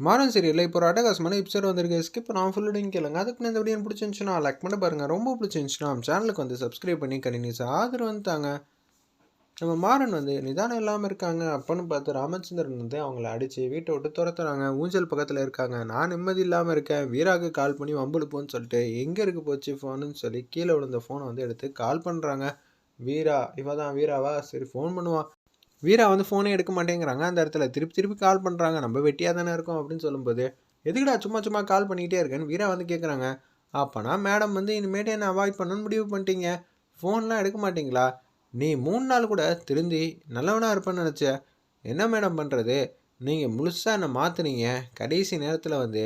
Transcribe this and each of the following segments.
மாறன் சீரியலில் இப்போ ஒரு அட்டகாசமான எபிசோட் வந்திருக்கு. ஸ்கிப் நான் ஃபுல்லோடையும் கேளுங்க. அதுக்கு இந்த வீடியோ பிடிச்சிருந்துச்சுன்னா லைக் பண்ண பாருங்கள் ரொம்ப பிடிச்சிருந்துச்சுன்னா சேனலுக்கு வந்து சப்ஸ்கிரைப் பண்ணி கண்டினியூஸ் ஆதரவு வந்துட்டாங்க. நம்ம மாறன் வந்து நிதானம் இல்லாமல் இருக்காங்க. அப்பன்னு பார்த்து ராமச்சந்திரன் வந்து அவங்கள அடித்து வீட்டை விட்டு துரத்துறாங்க. ஊஞ்சல் பக்கத்தில் இருக்காங்க. நான் நிம்மதி இல்லாமல் இருக்கேன். வீராக்கு கால் பண்ணி வம்புழுப்போன்னு சொல்லிட்டு எங்கே இருக்கு போச்சு ஃபோனுன்னு சொல்லி கீழே விழுந்த ஃபோனை வந்து எடுத்து கால் பண்ணுறாங்க வீரா இவ தான் வீராவா? சரி ஃபோன் பண்ணுவான். வீரா வந்து ஃபோனே எடுக்க மாட்டேங்கிறாங்க. அந்த இடத்துல திருப்பி திருப்பி கால் பண்ணுறாங்க நம்ம வெட்டியாக தானே இருக்கோம் அப்படின்னு சொல்லும்போது எதுக்குடா சும்மா சும்மா கால் பண்ணிக்கிட்டே இருக்கேன்னு? வீரா வந்து கேட்குறாங்க அப்போனா மேடம் வந்து இனிமேட்டு என்ன அவாய்ட் பண்ணணும்னு முடிவு பண்ணிட்டீங்க. ஃபோன்லாம் எடுக்க மாட்டிங்களா? நீ மூணு நாள் கூட திருந்தி நல்லவனாக இருப்பேன்னு நினச்ச. என்ன மேடம் பண்ணுறது நீங்கள் முழுசாக என்னை மாற்றுனீங்க கடைசி நேரத்தில் வந்து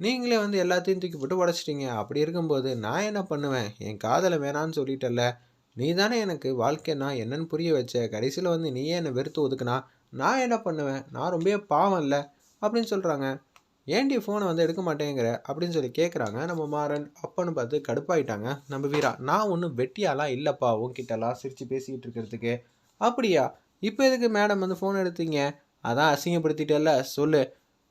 நீங்களே வந்து எல்லாத்தையும் தூக்கி போட்டு உடச்சிட்டிங்க. அப்படி இருக்கும்போது நான் என்ன பண்ணுவேன்? என் காதலை வேணான்னு சொல்லிட்டல நீ தானே எனக்கு வாழ்க்கைனா என்னன்னு புரிய வச்ச கடைசியில் வந்து நீயே என்னை வெறுத்து ஒதுக்குனா நான் என்ன பண்ணுவேன்? நான் ரொம்ப பாவம் இல்லை? அப்படின்னு சொல்கிறாங்க ஏன்டி ஃபோனை வந்து எடுக்க மாட்டேங்கிற? அப்படின்னு சொல்லி கேட்குறாங்க நம்ம மாறன் அப்பன்னு பார்த்து கடுப்பாயிட்டாங்க. நம்ம வீரா நான் ஒன்றும் வெட்டியாலாம் இல்லைப்பா உன்கிட்டலாம் சிரித்து பேசிக்கிட்டு இருக்கிறதுக்கு. அப்படியா? இப்போ எதுக்கு மேடம் வந்து ஃபோன் எடுத்தீங்க? அதான் அசிங்கப்படுத்திட்டல சொல்லு.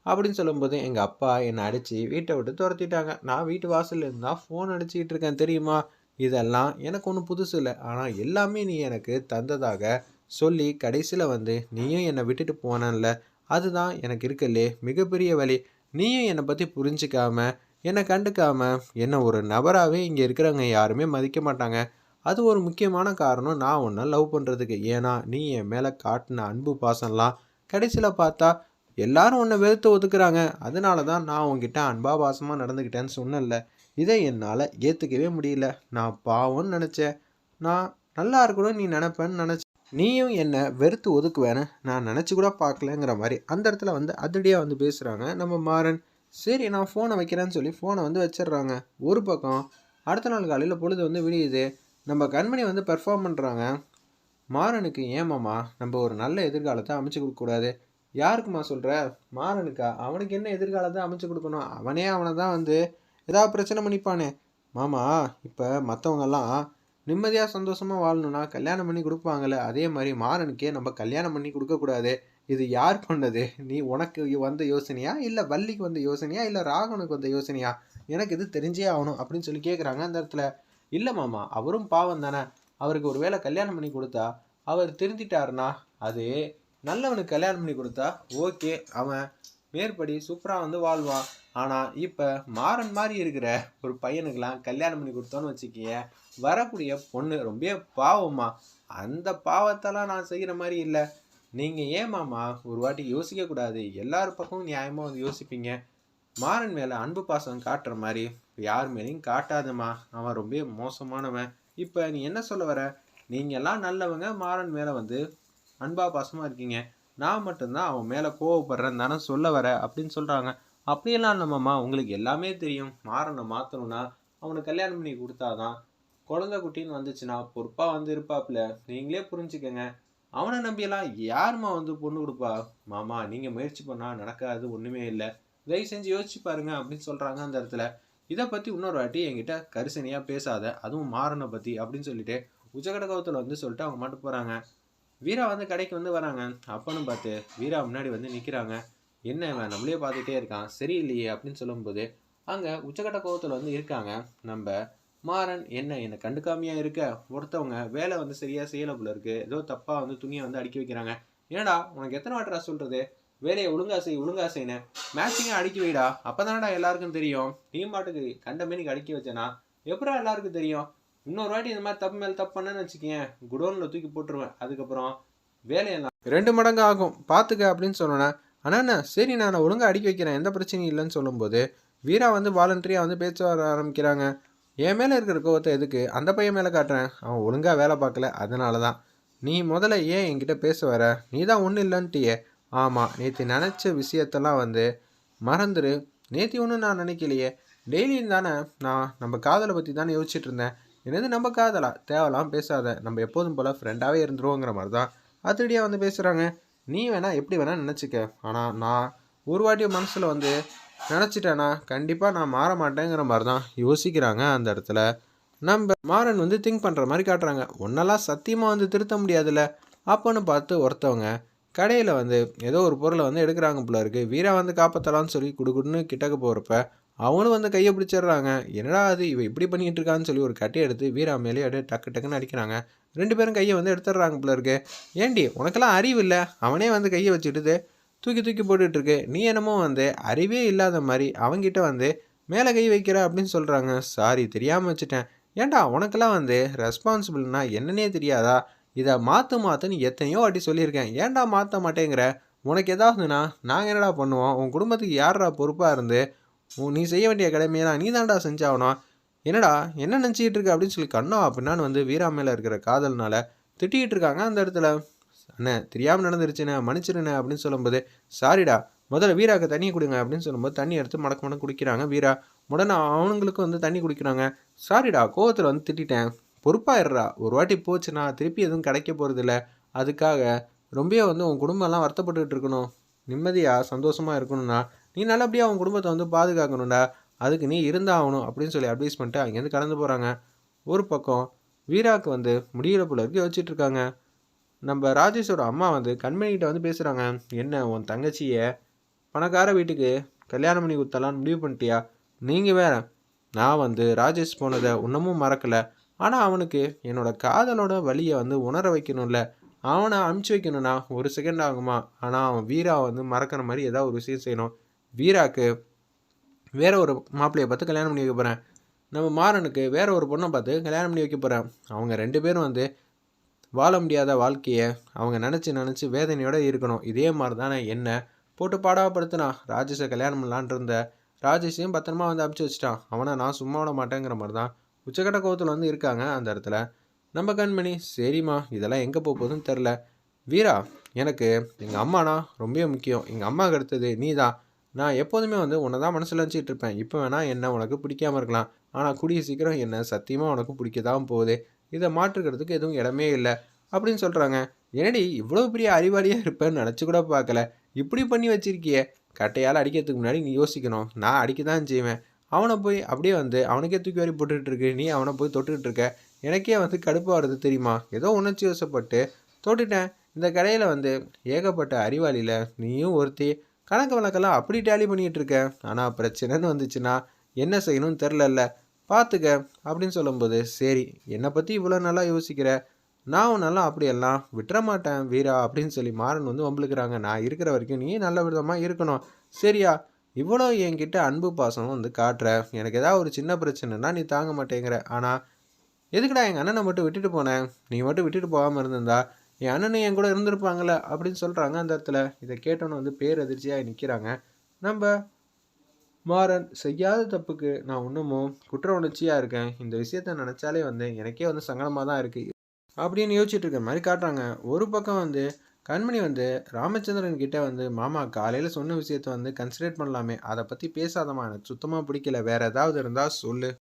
அப்படின்னு சொல்லும்போது எங்கள் அப்பா என்னை அடித்து வீட்டை விட்டு துரத்திட்டாங்க. நான் வீட்டு வாசல்ல இருந்தால் ஃபோன் அடிச்சுக்கிட்டு இருக்கேன் தெரியுமா? இதெல்லாம் எனக்கு ஒன்றும் புதுசு இல்லை. ஆனால் எல்லாமே நீ எனக்கு தந்ததாக சொல்லி கடைசியில் வந்து நீயும் என்னை விட்டுட்டு போனல அதுதான் எனக்கு இருக்கலே. மிகப்பெரிய வழி. நீயும் என்னை பற்றி புரிஞ்சிக்காம என்னை கண்டுக்காம என்னை ஒரு நபராகவே இங்கே இருக்கிறவங்க யாருமே மதிக்க மாட்டாங்க. அது ஒரு முக்கியமான காரணம். நான் ஒன்றை லவ் பண்ணுறதுக்கு ஏன்னா நீ என் மேலே காட்டின அன்பு பாசம்லாம் கடைசியில் பார்த்தா எல்லாரும் உன்னை வெறுத்து ஒதுக்குறாங்க. அதனால தான் நான் உங்ககிட்ட அன்பா பாசமாக நடந்துக்கிட்டேன்னு சொன்னேன்ல. இதை என்னால் ஏற்றுக்கவே முடியல. நான் பாவம்னு நினச்சேன். நான் நல்லா இருக்கணும்னு நீ நினப்பேன்னு நினச்சேன் நீயும் என்னை வெறுத்து ஒதுக்குவேன்னு நான் நினச்சி கூட பார்க்கலங்கிற மாதிரி அந்த இடத்துல வந்து அதிரடியாக வந்து பேசுகிறாங்க நம்ம மாறன். சரி நான் ஃபோனை வைக்கிறேன்னு சொல்லி ஃபோனை வந்து வச்சிடுறாங்க. ஒரு பக்கம் அடுத்த நாள் காலையில் பொழுது வந்து விடியுது. நம்ம கண்மணி வந்து பெர்ஃபார்ம் பண்ணுறாங்க மாறனுக்கு ஏமாம்மா நம்ம ஒரு நல்ல எதிர்காலத்தை அமைச்சு கொடுக்கக்கூடாது யாருக்குமா சொல்கிற மாறனுக்கா. அவனுக்கு என்ன எதிர்காலத்தை அமைச்சு கொடுக்கணும்? அவனே அவனை தான் வந்து ஏதாவது பிரச்சனை பண்ணிப்பானே. மாமா இப்போ மற்றவங்கெல்லாம் நிம்மதியாக சந்தோஷமாக வாழணும்னா கல்யாணம் பண்ணி கொடுப்பாங்கள்ல அதே மாதிரி மாறனுக்கே நம்ம கல்யாணம் பண்ணி கொடுக்கக்கூடாது இது யார் பண்ணது? நீ உனக்கு வந்த யோசனையா? இல்லை வள்ளிக்கு வந்த யோசனையா? இல்லை ராகவனுக்கு வந்த யோசனையா? எனக்கு இது தெரிஞ்சே ஆகணும் அப்படின்னு சொல்லி கேட்குறாங்க அந்த இடத்துல. இல்லை மாமா அவரும் பாவம் தானே. அவருக்கு ஒரு வேளை கல்யாணம் பண்ணி கொடுத்தா அவர் திருந்திட்டாருனா அது நல்லவனுக்கு கல்யாணம் பண்ணி கொடுத்தா ஓகே அவன் மேற்படி சூப்பராக வந்து வாழ்வான் ஆனால் இப்போ மாறன் மாதிரி இருக்கிற ஒரு பையனுக்கெல்லாம் கல்யாணம் பண்ணி கொடுத்தோன்னு வச்சுக்கிய வரக்கூடிய பொண்ணு ரொம்ப பாவம்மா. அந்த பாவத்தெல்லாம் நான் செய்கிற மாதிரி இல்லை. நீங்கள் ஏமாமா ஒரு வாட்டி யோசிக்கக்கூடாது எல்லார் பக்கமும் நியாயமாக வந்து யோசிப்பீங்க. மாறன் மேலே அன்பு பாசம் காட்டுற மாதிரி யார் மேலேயும் காட்டாதம்மா. அவன் ரொம்ப மோசமானவன். இப்போ நீ என்ன சொல்ல வர? நீங்கள்லாம் நல்லவங்க மாறன் மேலே வந்து அன்பா பாசமாக இருக்கீங்க. நான் மட்டும்தான் அவன் மேலே கோவப்படுறேன் தானே சொல்ல வர அப்படின்னு சொல்கிறாங்க அப்படியெல்லாம் இல்லைம்மாம்மா உங்களுக்கு எல்லாமே தெரியும். மாறனை மாற்றணும்னா அவனுக்கு கல்யாணம் பண்ணி கொடுத்தாதான் குழந்தை குட்டின்னு வந்துச்சுன்னா பொறுப்பாக வந்து இருப்பாப்புல. நீங்களே புரிஞ்சுக்கங்க. அவனை நம்பியெல்லாம் யாரும்மா வந்து பொண்ணு கொடுப்பா? மாமா நீங்கள் முயற்சி பண்ணால் நடக்காது ஒன்றுமே இல்லை. தயவு செஞ்சு யோசிச்சு பாருங்க அப்படின்னு சொல்கிறாங்க அந்த இடத்துல. இதை பற்றி இன்னொரு வாட்டி என்கிட்ட கரிசனையாக பேசாத அதுவும் மாறனை பற்றி அப்படின்னு சொல்லிட்டு உச்சகடகத்தில் வந்து சொல்லிட்டு அவங்க மட்டும் போகிறாங்க வீரா வந்து கடைக்கு வந்து வராங்க. அப்பன்னு பார்த்து வீரா முன்னாடி வந்து நிற்கிறாங்க என்ன இவன் நம்மளே பார்த்துட்டே இருக்கான். சரியில்லையே அப்படின்னு சொல்லும்போது அங்கே உச்சக்கட்ட கோவத்தில் வந்து இருக்காங்க. நம்ம மாறன் என்ன என்னை கண்டுக்காமையாக இருக்க? ஒருத்தவங்க வேலை வந்து சரியாக செய்யலை போல இருக்குது ஏதோ தப்பாக வந்து துணியை வந்து அடுக்கி வைக்கிறாங்க. ஏடா உனக்கு எத்தனை வாட்டரா சொல்கிறது வேலையை ஒழுங்கா செய் ஒழுங்கா செய்யின மேட்சிங்காக அடுக்கி வைடா. அப்போ தானடா எல்லாருக்கும் தெரியும். டீம் மாட்டுக்கு கண்ட மீனுக்கு அடுக்கி வச்சேனா? எப்படா எல்லாருக்கும் தெரியும்? இன்னொரு வாட்டி இந்த மாதிரி தப்பு மேலே தப்பு பண்ணேன்னு வச்சுக்கேன் குடோனில் தூக்கி போட்டுருவேன். அதுக்கப்புறம் வேலையெல்லாம் ரெண்டு மடங்கு ஆகும். பார்த்துக்க அப்படின்னு சொன்னேன் அண்ணா சரி நான் ஒழுங்காக அடிக்க வைக்கிறேன். எந்த பிரச்சனையும் இல்லைன்னு சொல்லும்போது வீரா வந்து வாலண்டரியாக வந்து பேச்சு வர ஆரம்பிக்கிறாங்க. என் மேலே இருக்கிற கோவத்தை எதுக்கு? அந்த பையன் மேலே காட்டுறேன். அவன் ஒழுங்காக வேலை பார்க்கல. அதனால தான் நீ முதல்ல ஏன் என்கிட்ட பேச வர? நீ தான் ஒன்றும் இல்லைன்ட்டியே. ஆமாம் நேற்று நினச்ச விஷயத்தெல்லாம் வந்து மறந்துரு. நேற்று ஒன்றும் நான் நினைக்கலையே. டெய்லியும் தானே நான் நம்ம காதலை பற்றி தானே யோசிச்சுட்டு இருந்தேன். என்னது நம்ம காதலா? தேவலாம் பேசாத. நம்ம எப்போதும் போல் ஃப்ரெண்டாகவே இருந்துருவோங்கிற மாதிரி தான் அதிரடியாக வந்து பேசுகிறாங்க நீ வேணால் எப்படி வேணால் நினச்சிக்க. ஆனால் நான் ஒரு வாட்டி மனசில் வந்து நினச்சிட்டேன்னா கண்டிப்பாக நான் மாற மாட்டேங்கிற மாதிரி தான் யோசிக்கிறாங்க அந்த இடத்துல. நம்ம மாறன் வந்து திங்க் பண்ணுற மாதிரி காட்டுறாங்க. ஒன்றெல்லாம் சத்தியமாக வந்து திருத்த முடியாதுல்ல? அப்போன்னு பார்த்து ஒருத்தவங்க கடையில் வந்து ஏதோ ஒரு பொருளை வந்து எடுக்கிறாங்க போல இருக்குது வீரா வந்து காப்பாற்றலான்னு சொல்லி குடுக்குன்னு கிட்டக்க போகிறப்ப அவனும் வந்து கையை பிடிச்சிடுறாங்க. என்னடா அது? இவன் இப்படி பண்ணிக்கிட்டு இருக்கான்னு சொல்லி ஒரு கட்டையை எடுத்து வீரா மேலே அப்படியே டக்கு டக்குன்னு அடிக்கிறாங்க. ரெண்டு பேரும் கையை வந்து எடுத்துடுறாங்க போல இருக்கு. ஏண்டி உனக்கெல்லாம் அறிவு இல்லை? அவனே வந்து கையை வச்சுட்டு தூக்கி தூக்கி போட்டுட்ருக்கு நீ என்னமோ வந்து அறிவே இல்லாத மாதிரி அவங்கிட்ட வந்து மேலே கை வைக்கிற அப்படின்னு சொல்கிறாங்க சாரி தெரியாமல் வச்சுட்டேன். ஏன்டா உனக்கெல்லாம் வந்து ரெஸ்பான்சிபிள்னா என்னன்னே தெரியாதா? இதை மாற்று மாற்றுன்னு எத்தனையோ வாட்டி சொல்லியிருக்கேன். ஏன்டா மாற்ற மாட்டேங்கிற? உனக்கு எதாவதுன்னா நாங்கள் என்னடா பண்ணுவோம்? உன் குடும்பத்துக்கு யாரா பொறுப்பாக இருந்து? நீ செய்ய வேண்டிய கடமையெல்லாம் நீ தான்டா செஞ்சாகணும். என்னடா என்ன நினச்சிக்கிட்டு இருக்க அப்படின்னு சொல்லி கண்ணா அப்படின்னான்னு வந்து வீரா மேலே இருக்கிற காதல்னால திட்டிகிட்டு இருக்காங்க அந்த இடத்துல. அண்ணே தெரியாமல் நடந்துருச்சுண்ணே மன்னிச்சிருண்ணே அப்படின்னு சொல்லும்போது சாரிடா முதல்ல வீராக்கு தண்ணி கொடுங்க அப்படின்னு சொல்லும்போது தண்ணி எடுத்து மடக்கு மடக்கு குடிக்கிறாங்க வீரா. உடனே அவனுங்களுக்கும் வந்து தண்ணி குடிக்கிறாங்க. சாரிடா கோவத்தில் வந்து திட்டிட்டேன். பொறுப்பாயிடுறா. ஒரு வாட்டி போச்சுன்னா திருப்பி எதுவும் கிடைக்க போகிறதில்ல அதுக்காக ரொம்பவே வந்து உன் குடும்பம்லாம் வருத்தப்பட்டுக்கிட்டு இருக்கணும். நிம்மதியாக சந்தோஷமாக இருக்கணும்னா நீ நல்லபடியாக அவன் குடும்பத்தை வந்து பாதுகாக்கணும்டா. அதுக்கு நீ இருந்தாகணும் அப்படின்னு சொல்லி அட்வைஸ் பண்ணிட்டு அங்கேருந்து கடந்து போகிறாங்க ஒரு பக்கம் வீராக்கு வந்து முடியிற போல வரைக்கும் வச்சுட்ருக்காங்க நம்ம ராஜேஷோட அம்மா வந்து கண்மணிகிட்ட வந்து பேசுகிறாங்க என்ன உன் தங்கச்சியை பணக்கார வீட்டுக்கு கல்யாணம் பண்ணி கொடுத்தலான்னு முடிவு பண்ணிட்டியா? நீங்கள் வேற. நான் வந்து ராஜேஷ் போனதை இன்னமும் மறக்கலை. ஆனால் அவனுக்கு என்னோடய காதலோட வழியை வந்து உணர வைக்கணும்ல. அவனை அனுப்பிச்சி வைக்கணும்னா ஒரு செகண்ட் ஆகுமா? ஆனால் அவன் வீரா வந்து மறக்கிற மாதிரி ஏதாவது ஒரு விஷயம் செய்யணும். வீராக்கு வேற ஒரு மாப்பிள்ளையை பார்த்து கல்யாணம் பண்ணி வைக்க போகிறேன் நம்ம மாறனுக்கு வேற ஒரு பொண்ணை பார்த்து கல்யாணம் பண்ணி வைக்க போகிறேன் அவங்க ரெண்டு பேரும் வந்து வாழ முடியாத வாழ்க்கையை அவங்க நினச்சி நினச்சி வேதனையோடு இருக்கணும். இதே மாதிரி தானே என்ன போட்டு பாடாப்படுத்தினா ராஜேஷை கல்யாணம் பண்ணலான் இருந்த ராஜேஷையும் பத்திரமா வந்து அமுச்சு வச்சுட்டான். அவனை நான் சும்மா விட மாட்டேங்கிற மாதிரி தான் உச்சக்கட்ட கோவத்தில் வந்து இருக்காங்க அந்த இடத்துல. நம்ம கண்மணி சரிம்மா இதெல்லாம் எங்கே போக போகுதுன்னு தெரில வீரா எனக்கு எங்கள் அம்மானா ரொம்ப முக்கியம். எங்கள் அம்மாவுக்கு அடுத்தது நீ தான் நான் எப்போதுமே வந்து உன்னை தான் மனசில் நினச்சிட்டு இருப்பேன். இப்போ வேணால் என்ன உனக்கு பிடிக்காம இருக்கலாம். ஆனால் கூடிய சீக்கிரம் என்ன சத்தியமாக உனக்கு பிடிக்க தான் போகுது. இதை மாற்றுக்கிறதுக்கு எதுவும் இடமே இல்லை. அப்படின்னு சொல்கிறாங்க என்னடி இவ்வளோ பெரிய அறிவாளியாக இருப்பேன்னு நினச்சி கூட பார்க்கல. இப்படி பண்ணி வச்சிருக்கியே. கட்டையால் அடிக்கிறதுக்கு முன்னாடி நீ யோசிக்கணும். நான் அடிக்க தான் செய்வேன். அவனை போய் அப்படியே வந்து அவனுக்கே தூக்கி வாரி போட்டுக்கிட்டு இருக்கு. நீ அவனை போய் தொட்டுக்கிட்டு இருக்க. எனக்கே வந்து கடுப்பாக வருது தெரியுமா? ஏதோ உணர்ச்சி வசப்பட்டு தொட்டுட்டேன். இந்த கடையில் வந்து ஏகப்பட்ட அறிவாளியில் நீயும் ஒருத்தி கணக்கு வழக்கெல்லாம் அப்படி டேலி பண்ணிகிட்டு இருக்கேன் ஆனால் பிரச்சனைன்னு வந்துச்சுன்னா என்ன செய்யணும்னு தெரிலல்ல பார்த்துக்க அப்படின்னு சொல்லும்போது சரி என்னை பற்றி இவ்வளோ நல்லா யோசிக்கிற? நான் உன்னெல்லாம் அப்படியெல்லாம் விட்டுற மாட்டேன் வீரா அப்படின்னு சொல்லி மாறன் வந்து வம்பளுக்குறாங்க நான் இருக்கிற வரைக்கும் நீ நல்ல விதமாக இருக்கணும். சரியா? இவ்வளோ என்கிட்ட அன்பு பாசம் வந்து காட்டுற. எனக்கு ஏதாவது ஒரு சின்ன பிரச்சனைனா நீ தாங்க மாட்டேங்கிற. ஆனால் எதுக்குடா எங்கள் அண்ணனை மட்டும் விட்டுட்டு போனேன் நீ மட்டும் விட்டுட்டு போகாமல் இருந்திருந்தா என் அண்ணனும் என் கூட இருந்திருப்பாங்களே அப்படின்னு சொல்கிறாங்க அந்த இடத்துல. இதை கேட்டோன்னு வந்து பேரதிர்ச்சியாக நிற்கிறாங்க நம்ம மாறன் செய்யாத தப்புக்கு நான் இன்னமும் குற்ற உணர்ச்சியாக இருக்கேன். இந்த விஷயத்த நினச்சாலே வந்து எனக்கே வந்து சங்கடமாக தான் இருக்குது அப்படின்னு யோசிச்சுட்டு இருக்கிற மாதிரி காட்டுறாங்க. ஒரு பக்கம் வந்து கண்மணி வந்து ராமச்சந்திரன் கிட்டே வந்து மாமா காலையில் சொன்ன விஷயத்த வந்து கன்சிடர் பண்ணலாமே. அதை பற்றி பேசாதமா எனக்கு சுத்தமாக பிடிக்கல. வேறு ஏதாவது இருந்தால் சொல்லு.